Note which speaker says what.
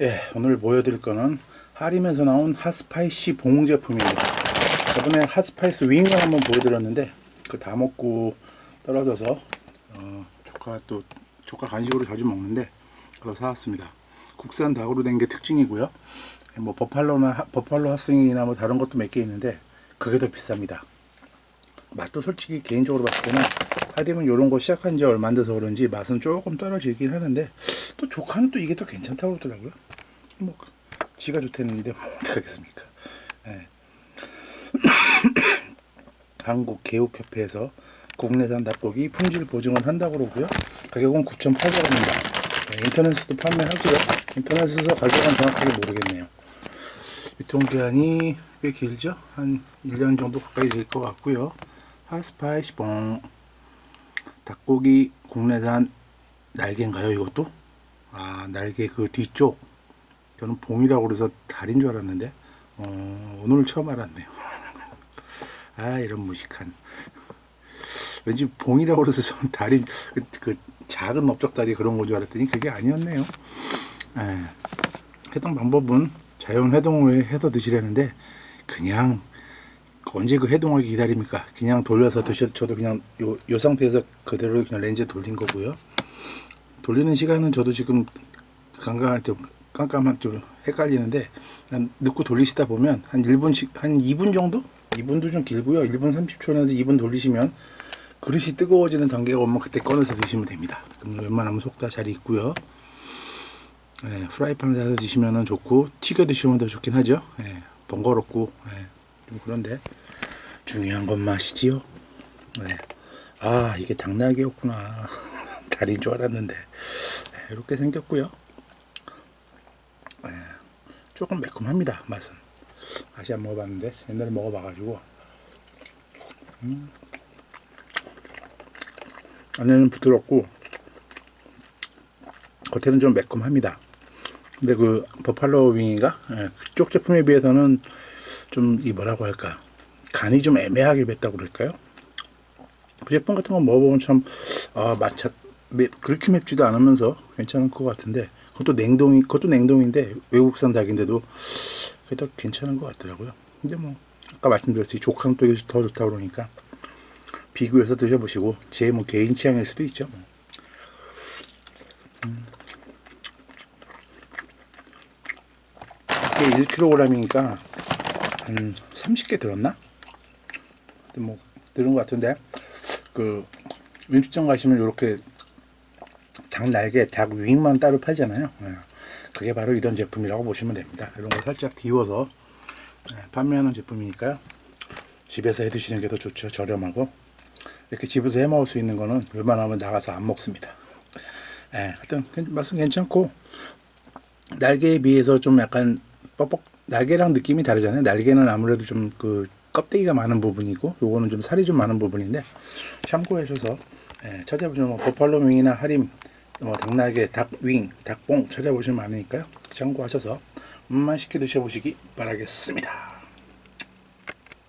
Speaker 1: 예, 오늘 보여드릴 거는 하림에서 나온 핫스파이시 봉 제품입니다. 저번에 핫스파이스 윙을 한번 보여드렸는데 그 다 먹고 떨어져서 어, 조카 또 조카 간식으로 자주 먹는데 그거 사왔습니다. 국산 닭으로 된 게 특징이고요. 뭐 버팔로나 하- 버팔로 핫싱이나 뭐 다른 것도 몇 개 있는데 그게 더 비쌉니다. 맛도 솔직히 개인적으로 봤을 때는 하림은 이런 거 시작한 지 얼마 안 돼서 그런지 맛은 조금 떨어지긴 하는데 또 조카는 또 이게 더 괜찮다고 그러더라고요. 뭐 지가 좋댔는데 뭐 어떡하겠습니까. 예. 한국개육협회에서 국내산 닭고기 품질 보증을 한다고 그러고요. 가격은 9,800원입니다. 인터넷에서도 판매하고요. 인터넷에서 가격은 정확하게 모르겠네요. 유통기한이 꽤 길죠? 한 1년 정도 가까이 될 것 같고요. 하스파이시봉 닭고기 국내산 날개인가요 이것도? 아 날개 그 뒤쪽 저는 봉이라고 그래서 달인 줄 알았는데 어, 오늘 처음 알았네요. 아 이런 무식한 왠지 봉이라고 그래서 저는 달인 그, 그 작은 넓적다리 그런 건 줄 알았더니 그게 아니었네요. 예. 해동 방법은 자연 해동을 해서 드시라는데 그냥 언제 그 해동하기 기다립니까? 그냥 돌려서 드셔도 그냥 요, 요 상태에서 그대로 그냥 렌즈에 돌린 거고요. 돌리는 시간은 저도 지금 깜깜할 좀 깜깜한 좀 헷갈리는데 넣고 돌리시다 보면 한 1분씩 한 2분 정도? 2분도 좀 길고요. 1분 30초에서 2분 돌리시면 그릇이 뜨거워지는 단계가 오면 그때 꺼내서 드시면 됩니다. 그럼 웬만하면 속 다 잘 익고요. 예, 프라이팬에서 드시면 좋고 튀겨 드시면 더 좋긴 하죠. 예, 번거롭고 예, 좀 그런데 중요한 건 맛이지요. 네. 아 이게 닭날개였구나. 다리인 줄 알았는데 예, 이렇게 생겼고요. 예, 조금 매콤합니다 맛은. 아직 안 먹어봤는데 옛날에 먹어봐가지고 음. 안에는 부드럽고 겉에는 좀 매콤합니다. 근데 그 버팔로 윙인가 예, 그쪽 제품에 비해서는 좀 이 뭐라고 할까 간이 좀 애매하게 뱄다고 그럴까요? 그 제품 같은 거 먹어보면 참 아, 맛차 매, 그렇게 맵지도 않으면서 괜찮을 것 같은데 그것도 냉동 그것도 냉동인데 외국산 닭인데도 더 괜찮은 것 같더라고요. 근데 뭐 아까 말씀드렸듯이 이게 더 좋다 그러니까 비교해서 드셔보시고 제 뭐 개인 취향일 수도 있죠. 뭐. 이게 1kg이니까 한 30개 들었나? 뭐 들은 것 같은데 그 음식점 가시면 이렇게 닭 날개, 닭 윙만 따로 팔잖아요. 예. 그게 바로 이런 제품이라고 보시면 됩니다. 이런 거 살짝 디워서 예, 판매하는 제품이니까요. 집에서 해 드시는 게 더 좋죠. 저렴하고 이렇게 집에서 해 먹을 수 있는 거는 웬만하면 나가서 안 먹습니다. 예, 하여튼 괜- 맛은 괜찮고 날개에 비해서 좀 약간 뻑뻑 날개랑 느낌이 다르잖아요. 날개는 아무래도 좀 그 껍데기가 많은 부분이고 요거는 좀 살이 좀 많은 부분인데 참고하셔서 예, 찾아보시면 뭐 버팔로 윙이나 하림 뭐 닭날개, 닭윙, 닭봉 찾아보시면 많으니까요. 참고하셔서 맛있게 드셔보시기 바라겠습니다.